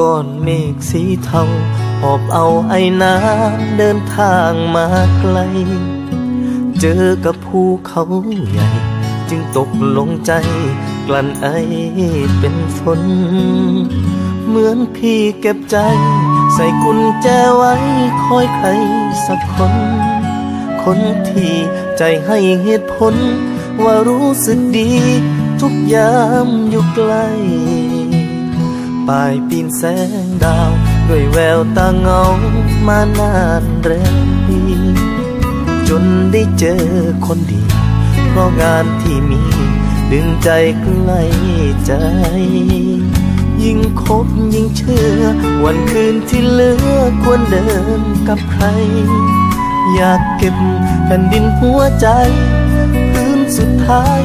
ก้อนเมฆสีเทาหอบเอาไอ้น้ำเดินทางมาไกล เจอกับภูเขาใหญ่ จึงตกลงใจกลั้นไอเป็นฝน เหมือนพี่เก็บใจ ใส่กุญแจไว้คอยใครสักคน คนที่ใจให้เหตุผล ว่ารู้สึกดี ทุกยามอยู่ไกล ปลายปีนแสงดาว ด้วยแววตาเงามานานแรมปีจนได้เจอคนดี เพราะงานที่มี ดึงใจใกล้ใจ ยิ่งคบยิ่งเชื่อ วันคืนที่เหลือควรเดินกับใคร อยากเก็บแผ่นดินหัวใจ พื้นสุดท้าย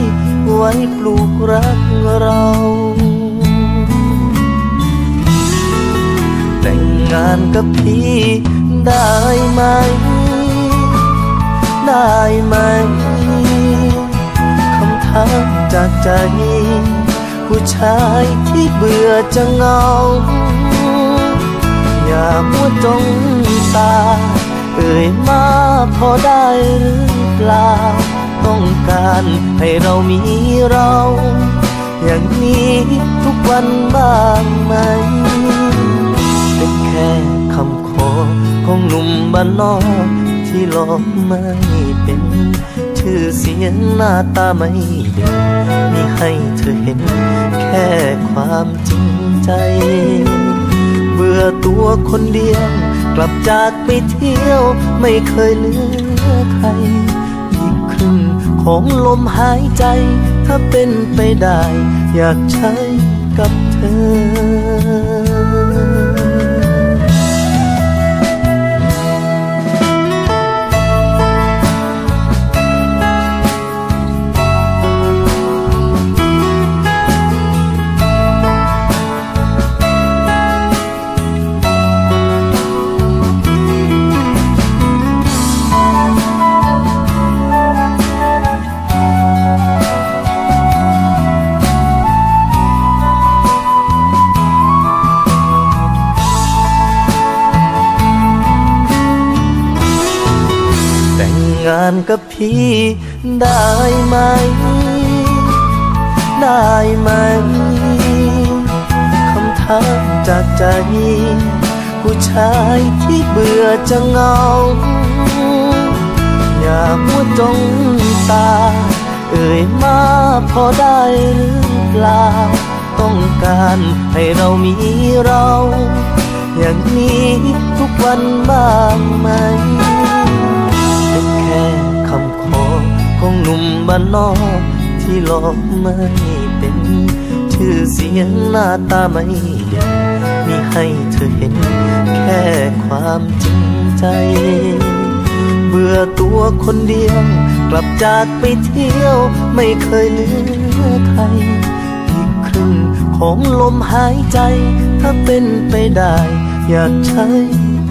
ไว้ปลูกรักเรา แต่งงานกับพี่ได้ไหม ได้ไหมคำถามจากใจ ผู้ชายที่เบื่อจะเงา อย่ามัวจ้องตา เอ่ยมาพอได้หรือเปล่า ต้องการให้เรามีเรา อย่างนี้ทุกวันบ้างไหม ค่คำขอของหนุ่มบ้านนอกที่หลอกไม่เป็น ชื่อเสียงหน้าตาไม่เด่นมีให้เธอเห็น แค่ความจริงใจ เบื่อตัวคนเดียว กลับจากไปเที่ยวไม่เคยเหลือใครอีกครึ่งของลมหายใจ ถ้าเป็นไปได้ อยากใช้กับเธอ งานกับพี่ได้ไหม ได้ไหมคำถามจากใจ ผู้ชายที่เบื่อจะเงา อย่ามัวจ้องตา เอ่ยมาพอได้หรือเปล่า ต้องการให้เรามีเรา อย่างนี้ทุกวันบ้างไหมานนอกที่หลอกไม่เป็น ชื่อเสียงหน้าตาไม่เด่นมีให้เธอเห็นแค่ความจริงใจ เบื่อตัวคนเดียว กลับจากไปเที่ยว ไม่เคยเลือใครอีกครึ่งของลมหายใจ ถ้าเป็นไปได้ อยากใช้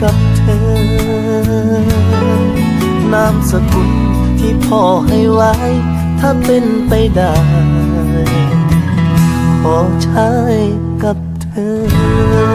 กับเธอนามสกุล ที่พ่อให้ไว้ ถ้าเป็นไปได้ ขอใช้กับเธอ